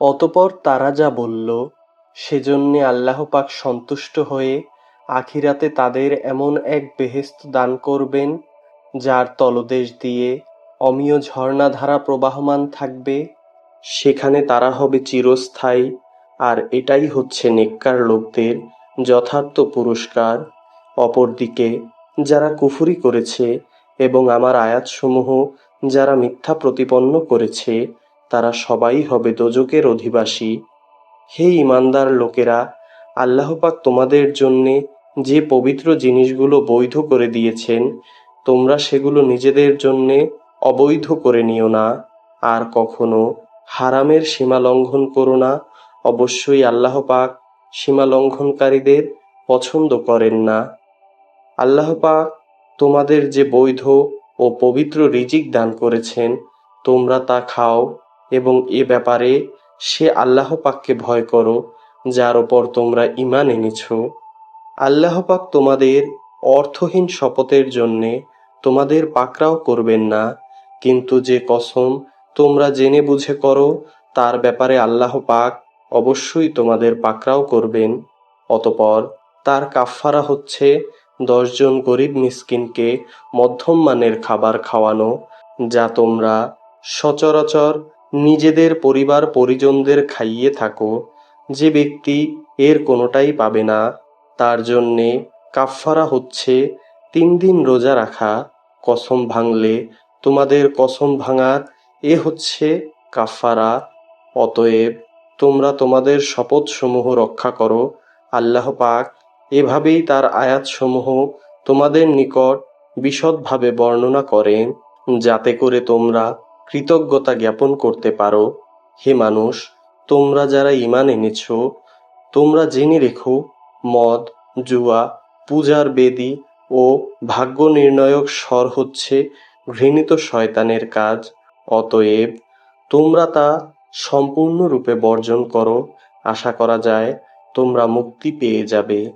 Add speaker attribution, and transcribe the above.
Speaker 1: অতঃপর তারা যা বলল, সেজন্যে আল্লাহ পাক সন্তুষ্ট হয়ে আখিরাতে তাদের এমন এক বেহেস্ত দান করবেন, যার তলদেশ দিয়ে অমিয় ঝর্ণাধারা প্রবাহমান থাকবে, সেখানে তারা হবে চিরস্থায়ী, আর এটাই হচ্ছে নেককার লোকদের যথার্থ পুরস্কার। অপরদিকে, যারা কুফুরি করেছে এবং আমার আয়াতসমূহ যারা মিথ্যা প্রতিপন্ন করেছে তারা সবাই হবে দোজকের অধিবাসী। হে ইমানদার লোকেরা, আল্লাহপাক তোমাদের জন্যে যে পবিত্র জিনিসগুলো বৈধ করে দিয়েছেন, তোমরা সেগুলো নিজেদের জন্যে অবৈধ করে নিও না। আর কখনো হারামের সীমা লঙ্ঘন করো না। অবশ্যই আল্লাহ পাক সীমা লঙ্ঘনকারীদের পছন্দ করেন না। আল্লাহ পাক তোমাদের যে বৈধ ও পবিত্র রিজিক দান করেছেন, তোমরা তা খাও। এবং এ ব্যাপারে সে আল্লাহ পাককে ভয় করো, যার ওপর তোমরা ঈমান এনেছ। আল্লাহ পাক তোমাদের অর্থহীন শপথের জন্যে তোমাদের পাকরাও করবেন না, কিন্তু যে কসম তোমরা জেনে বুঝে করো, তার ব্যাপারে আল্লাহ পাক অবশ্যই তোমাদের পাকরাও করবেন। অতপর তার কাফফারা হচ্ছে দশজন গরিব মিসকিনকে মধ্যম মানের খাবার খাওয়ানো, যা তোমরা সচরাচর নিজেদের পরিবার পরিজনদের খাইয়ে থাকো। যে ব্যক্তি এর কোনোটাই পাবে না, তার জন্যে কাফফারা হচ্ছে, তিন দিন রোজা রাখা, কসম ভাঙলে তোমাদের কসম ভাঙার এ হচ্ছে কাফফারা। অতএব তোমরা তোমাদের শপথসমূহ রক্ষা করো, আল্লাহ পাক এভাবেই তার আয়াতসমূহ তোমাদের নিকট বিশদভাবে বর্ণনা করেন, যাতে করে তোমরা কৃতজ্ঞতা জ্ঞাপন করতে পারো। হে মানুষ, তোমরা যারা ঈমান এনেছো, তোমরা জেনে রেখো, মদ, জুয়া, পূজার বেদী ও ভাগ্য নির্ণায়ক স্বর হচ্ছে ঘৃণিত শয়তানের কাজ। অতএব, তোমরা তা সম্পূর্ণরূপে বর্জন করো। আশা করা যায়, তোমরা মুক্তি পেয়ে যাবে।